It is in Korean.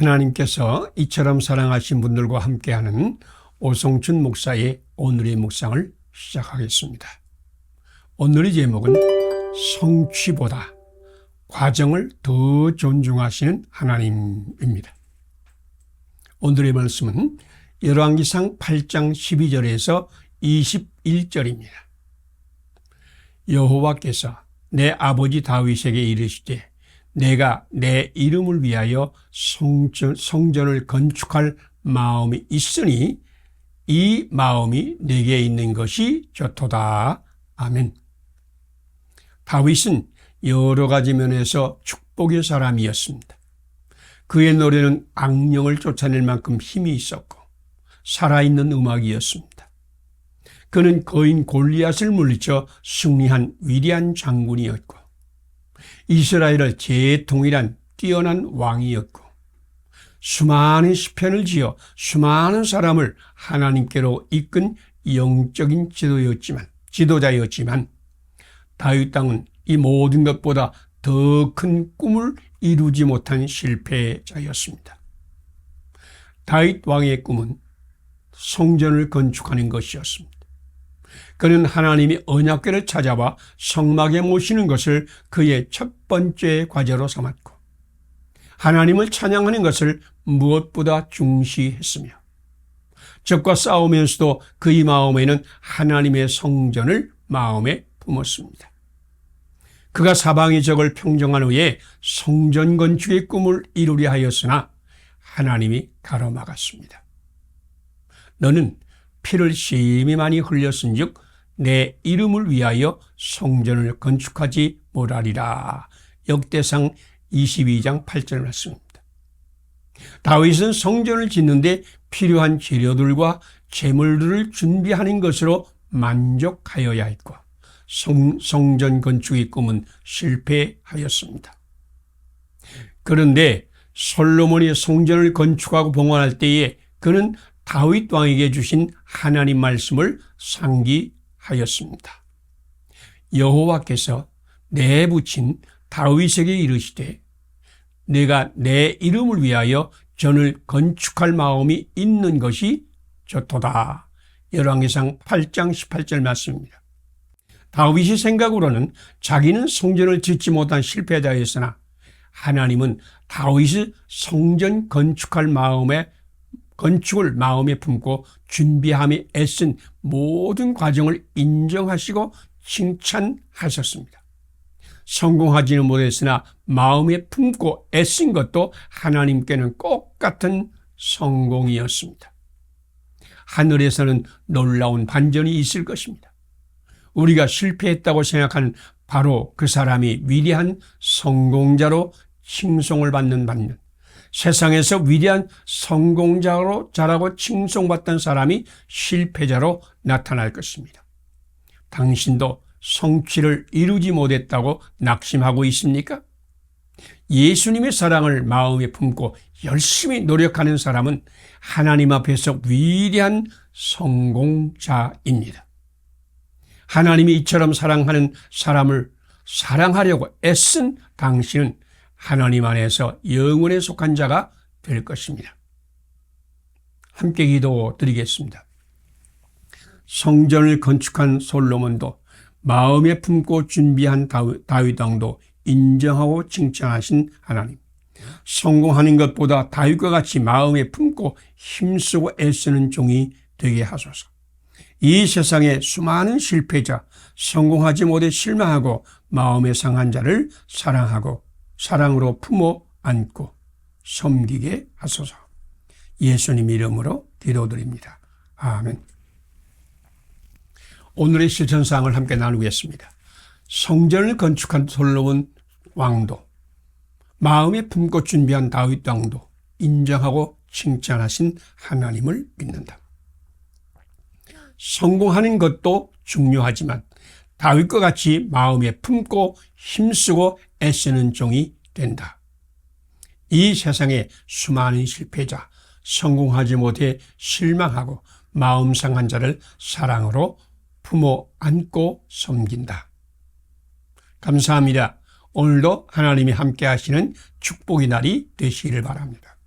하나님께서 이처럼 사랑하신 분들과 함께하는 오성춘 목사의 오늘의 묵상을 시작하겠습니다. 오늘의 제목은 성취보다 과정을 더 존중하시는 하나님입니다. 오늘의 말씀은 열왕기상 8장 12절에서 21절입니다. 여호와께서 내 아버지 다윗에게 이르시되 내가 내 이름을 위하여 성전, 성전을 건축할 마음이 있으니 이 마음이 내게 있는 것이 좋도다. 아멘. 다윗은 여러 가지 면에서 축복의 사람이었습니다. 그의 노래는 악령을 쫓아낼 만큼 힘이 있었고 살아있는 음악이었습니다. 그는 거인 골리앗을 물리쳐 승리한 위대한 장군이었고 이스라엘을 재통일한 뛰어난 왕이었고 수많은 시편을 지어 수많은 사람을 하나님께로 이끈 영적인 지도였지만 지도자였지만 다윗 땅은 이 모든 것보다 더 큰 꿈을 이루지 못한 실패자였습니다. 다윗 왕의 꿈은 성전을 건축하는 것이었습니다. 그는 하나님이 언약궤를 찾아와 성막에 모시는 것을 그의 첫 번째 과제로 삼았고 하나님을 찬양하는 것을 무엇보다 중시했으며 적과 싸우면서도 그의 마음에는 하나님의 성전을 마음에 품었습니다. 그가 사방의 적을 평정한 후에 성전 건축의 꿈을 이루려 하였으나 하나님이 가로막았습니다. 너는 피를 심히 많이 흘렸은즉 내 이름을 위하여 성전을 건축하지 못하리라. 역대상 22장 8절 말씀입니다. 다윗은 성전을 짓는데 필요한 재료들과 재물들을 준비하는 것으로 만족하여야 했고 성, 성전 건축의 꿈은 실패하였습니다. 그런데 솔로몬이 성전을 건축하고 봉헌할 때에 그는 다윗 왕에게 주신 하나님 말씀을 상기하였습니다. 여호와께서 내붙인 다윗에게 이르시되 내가 내 이름을 위하여 전을 건축할 마음이 있는 것이 좋도다. 열왕기상 8장 18절 말씀입니다. 다윗의 생각으로는 자기는 성전을 짓지 못한 실패자였으나 하나님은 다윗의 성전 건축할 마음에 건축을 마음에 품고 준비함에 애쓴 모든 과정을 인정하시고 칭찬하셨습니다. 성공하지는 못했으나 마음에 품고 애쓴 것도 하나님께는 꼭 같은 성공이었습니다. 하늘에서는 놀라운 반전이 있을 것입니다. 우리가 실패했다고 생각하는 바로 그 사람이 위대한 성공자로 칭송을 받는 반면 세상에서 위대한 성공자로 자라고 칭송받던 사람이 실패자로 나타날 것입니다. 당신도 성취를 이루지 못했다고 낙심하고 있습니까? 예수님의 사랑을 마음에 품고 열심히 노력하는 사람은 하나님 앞에서 위대한 성공자입니다. 하나님이 이처럼 사랑하는 사람을 사랑하려고 애쓴 당신은 하나님 안에서 영원에 속한 자가 될 것입니다. 함께 기도 드리겠습니다. 성전을 건축한 솔로몬도 마음에 품고 준비한 다윗 왕도 인정하고 칭찬하신 하나님. 성공하는 것보다 다윗과 같이 마음에 품고 힘쓰고 애쓰는 종이 되게 하소서. 이 세상의 수많은 실패자, 성공하지 못해 실망하고 마음에 상한 자를 사랑하고 사랑으로 품어 안고 섬기게 하소서. 예수님 이름으로 기도드립니다. 아멘. 오늘의 실천사항을 함께 나누겠습니다. 성전을 건축한 솔로몬 왕도, 마음에 품고 준비한 다윗 왕도 인정하고 칭찬하신 하나님을 믿는다. 성공하는 것도 중요하지만 다윗과 같이 마음에 품고 힘쓰고 애쓰는 종이 된다. 이 세상에 수많은 실패자, 성공하지 못해 실망하고 마음 상한 자를 사랑으로 품어 안고 섬긴다. 감사합니다. 오늘도 하나님이 함께 하시는 축복의 날이 되시기를 바랍니다.